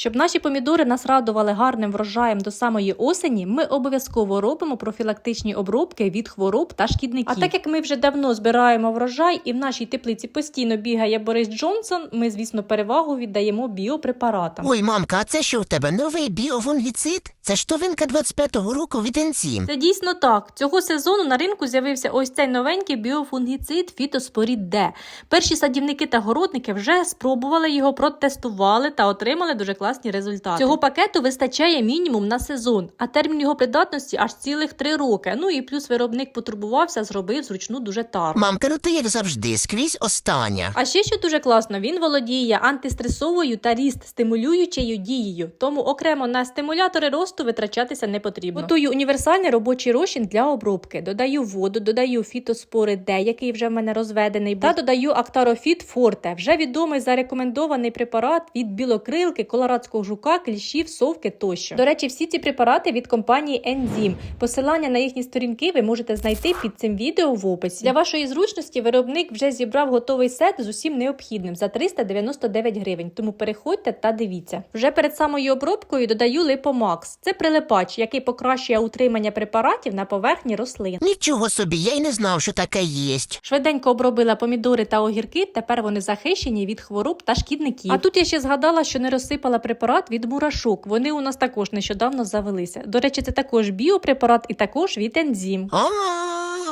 Щоб наші помідори нас радували гарним врожаєм до самої осені, ми обов'язково робимо профілактичні обробки від хвороб та шкідників. А так як ми вже давно збираємо врожай і в нашій теплиці постійно бігає Борис Джонсон, ми, звісно, перевагу віддаємо біопрепаратам. Ой, мамка, а це що в тебе? Новий біофунгіцид? Це ж новинка 25-го року від ензім. Це дійсно так. Цього сезону на ринку з'явився ось цей новенький біофунгіцид фітоспорід Д. Перші садівники та городники вже спробували його, протестували та отримали дуже класні результати. Цього пакету вистачає мінімум на сезон, а термін його придатності аж цілих три роки. Ну і плюс виробник потурбувався, зробив зручну дуже тару. Мамка, ну ти як завжди, скрізь остання. А ще що дуже класно, він володіє антистресовою та ріст стимулюючою дією, тому окремо на стимулятори росту витрачатися не потрібно. Готую універсальний робочий розчин для обробки. Додаю воду, додаю фітоспори Д, який вже в мене розведений, та додаю Актарофіт Форте, вже відомий зарекомендований препарат від білокрилки, колорадського жука, кліщів, совки тощо. До речі, всі ці препарати від компанії Enzym. Посилання на їхні сторінки ви можете знайти під цим відео в описі. Для вашої зручності виробник вже зібрав готовий сет з усім необхідним за 399 гривень. Тому переходьте та дивіться. Вже перед самою обробкою додаю Липомакс. Це прилипач, який покращує утримання препаратів на поверхні рослин. Нічого собі, я й не знав, що таке єсть. Швиденько обробила помідори та огірки. Тепер вони захищені від хвороб та шкідників. А тут я ще згадала, що не розсипала препарат від мурашок. Вони у нас також нещодавно завелися. До речі, це також біопрепарат і також від ензім. О,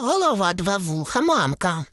голова два вуха, мамка.